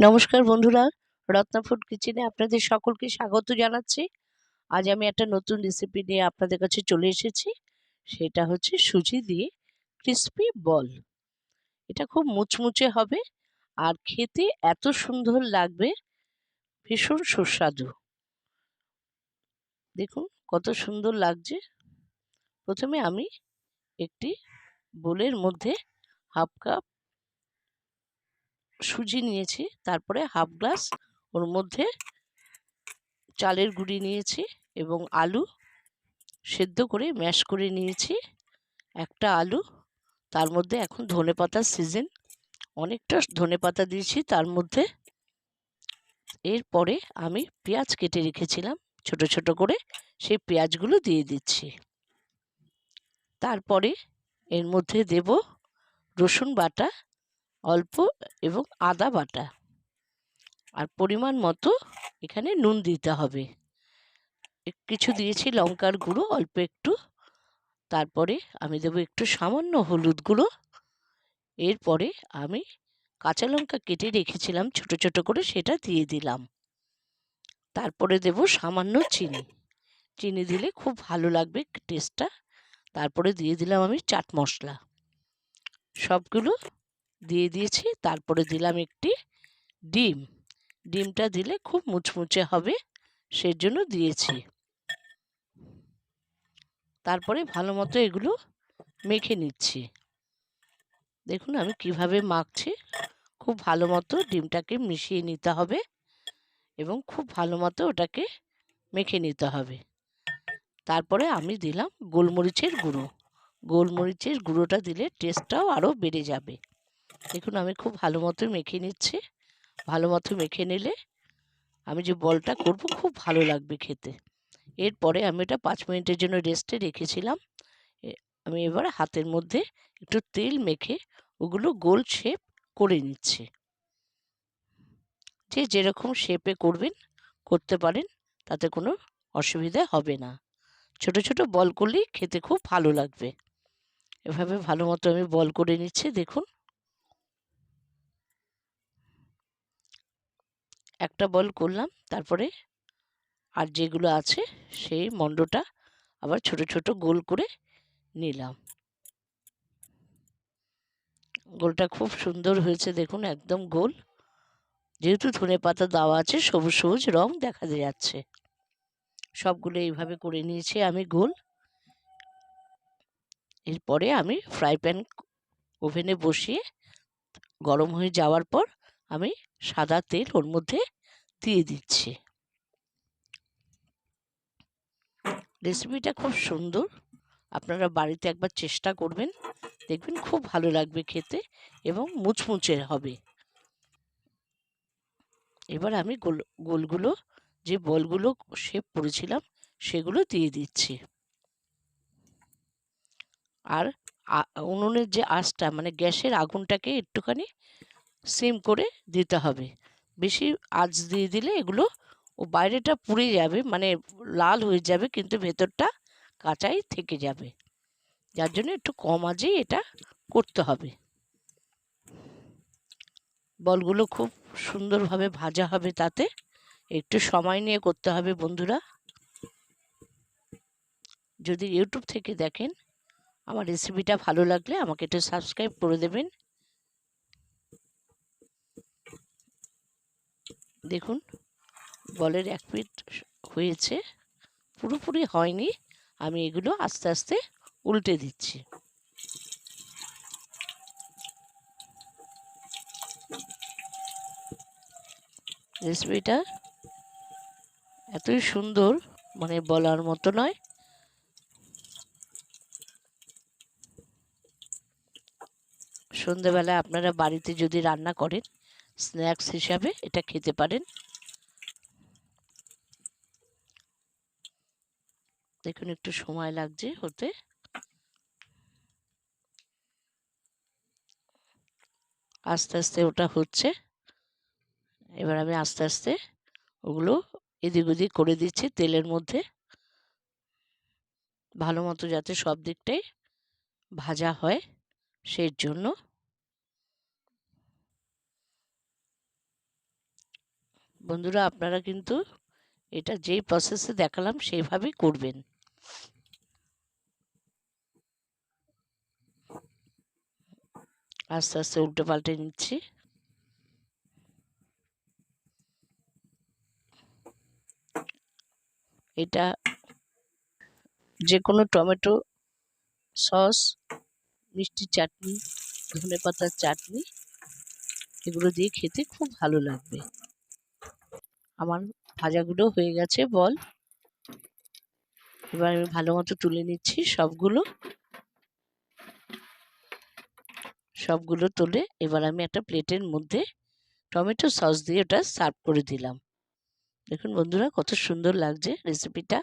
নমস্কার বন্ধুরা, রত্না ফুড কিচেনে আপনাদের সকলকে স্বাগত জানাচ্ছি। আজ আমি একটা নতুন রেসিপি নিয়ে আপনাদের কাছে চলে এসেছি, সেটা হচ্ছে সুজি দিয়ে ক্রিসপি বল এটা খুব মুচমুচে হবে আর খেতে এত সুন্দর লাগবে, ভীষণ সুস্বাদু। দেখুন কত সুন্দর লাগছে। প্রথমে আমি একটি বোলের মধ্যে হাফ কাপ সুজি নিয়েছি, তারপরে হাফ গ্লাস ওর মধ্যে চালের গুঁড়ি নিয়েছি এবং আলু সেদ্ধ করে ম্যাশ করে নিয়েছি, একটা আলু, তার মধ্যে এখন ধনে পাতার সিজন অনেকটা ধনে পাতা দিয়েছি, তার মধ্যে এরপরে আমি পেঁয়াজ কেটে রেখেছিলাম, ছোট ছোট করে, সেই পেঁয়াজগুলো দিয়ে দিচ্ছি। তারপরে এর মধ্যে দেব রসুন বাটা অল্প এবং আদা বাটা। আর পরিমাণ মতো এখানে নুন দিতে হবে। কিছু দিয়েছি লঙ্কার গুঁড়ো, অল্প একটু। তারপরে আমি দেবো একটু সামান্য হলুদ গুঁড়ো। এরপরে আমি কাঁচা লঙ্কা কেটে রেখেছিলাম, ছোট ছোট করে সেটা দিয়ে দিলাম। তারপরে দেব সামান্য চিনি। চিনি দিলে খুব ভালো লাগবে টেস্টটা। তারপরে দিয়ে দিলাম আমি চাট মশলা। সবগুলো দিয়ে দিয়েছি। তারপরে দিলাম একটি ডিম। ডিমটা দিলে খুব মুচমুচে হবে, সেজন্য দিয়েছি। তারপরে ভালো মতো এগুলো মেখে নিচ্ছি। দেখুন আমি কীভাবে মাখছি। খুব ভালো মতো ডিমটাকে মিশিয়ে নিতে হবে এবং খুব ভালো মতো ওটাকে মেখে নিতে হবে। তারপরে আমি দিলাম গোলমরিচের গুঁড়ো। গোলমরিচের গুঁড়োটা দিলে টেস্টটাও আরও বেড়ে যাবে। দেখুন, আমি খুব ভালো মতো মেখে নিচ্ছি। ভালো মতো মেখে নিলে আমি যে বলটা করব, খুব ভালো লাগবে খেতে। এরপরে আমি এটা পাঁচ মিনিটের জন্য রেস্টে রেখেছিলাম। আমি এবার হাতের মধ্যে একটু তেল মেখে ওগুলো গোল শেপ করে নিচ্ছি। যে যেরকম শেপে করবেন, করতে পারেন, তাতে কোনো অসুবিধা হবে না। ছোট ছোট বল করলেই খেতে খুব ভালো লাগবে। এভাবে ভালো মতো আমি বল করে নিচ্ছি, দেখুন। একটা বল করলাম, তারপরে আর যেগুলো আছে সেই মণ্ডটা আবার ছোট ছোট গোল করে নিলাম। গোলটা খুব সুন্দর হয়েছে দেখুন, একদম গোল। যেহেতু ধনে পাতা দেওয়া আছে, সবুজ সবুজ রং দেখা যাচ্ছে। সবগুলো এইভাবে করে নিয়েছি আমি গোল। এরপরে আমি ফ্রাই প্যান ওভেনে বসিয়ে গরম হয়ে যাওয়ার পর আমি সাদা তেল ওর মধ্যে দিয়ে দিচ্ছি। রেসিপিটা খুব সুন্দর। আপনারা বাড়িতে একবার চেষ্টা করবেন। দেখবেন খুব ভালো লাগবে খেতে এবং মুচমুচে হবে। এবার আমি গোল, গোলগুলো, যে বলগুলো শেপ করেছিলাম, সেগুলো দিয়ে দিচ্ছি। আর উনুনের যে আঁচটা মানে গ্যাসের আগুনটাকে একটুখানি সিম করে দিতে হবে। বেশি আঁচ দিয়ে দিলে এগুলো ও বাইরেটা পুড়ে যাবে মানে লাল হয়ে যাবে কিন্তু ভেতরটা কাঁচাই থেকে যাবে। যার জন্য একটু কম আজেই এটা করতে হবে। বলগুলো খুব সুন্দরভাবে ভাজা হবে তাতে। একটু সময় নিয়ে করতে হবে বন্ধুরা। যদি ইউটিউব থেকে দেখেন, আমার রেসিপিটা ভালো লাগলে আমাকে একটু সাবস্ক্রাইব করে দেবেন। দেখুন, বলের এক পিট হয়েছে, পুরোপুরি হয়নি, আমি এগুলো আস্তে আস্তে উল্টে দিচ্ছি। রেসিপিটা এতই সুন্দর মানে বলার মতো নয়। সন্ধেবেলা আপনারা বাড়িতে যদি রান্না করেন স্ন্যাক্স হিসাবে এটা খেতে পারেন। দেখুন একটু সময় লাগছে হতে। আস্তে আস্তে ওটা হচ্ছে। এবার আমি আস্তে আস্তে ওগুলো এদিক ওদিক করে দিচ্ছি তেলের মধ্যে। ভালো মতো যাতে সব দিকটাই ভাজা হয়, সেই জন্য। বন্ধুরা, আপনারা কিন্তু এটা যেই প্রসেসে দেখালাম সেইভাবেই করবেন। আস্তে আস্তে উল্টে পাল্টে নিচ্ছি। এটা যে কোনো টমেটো সস, মিষ্টি চাটনি ধনে পাতার চাটনি, এগুলো দিয়ে খেতে খুব ভালো লাগবে। আমার ভাজাগুলো হয়ে গেছে, বল। এবার আমি ভালো মতো তুলে নিচ্ছি সবগুলো। সবগুলো তুলে এবার আমি একটা প্লেটের মধ্যে টমেটো সস দিয়ে ওটা সার্ভ করে দিলাম। দেখুন বন্ধুরা, কত সুন্দর লাগছে রেসিপিটা।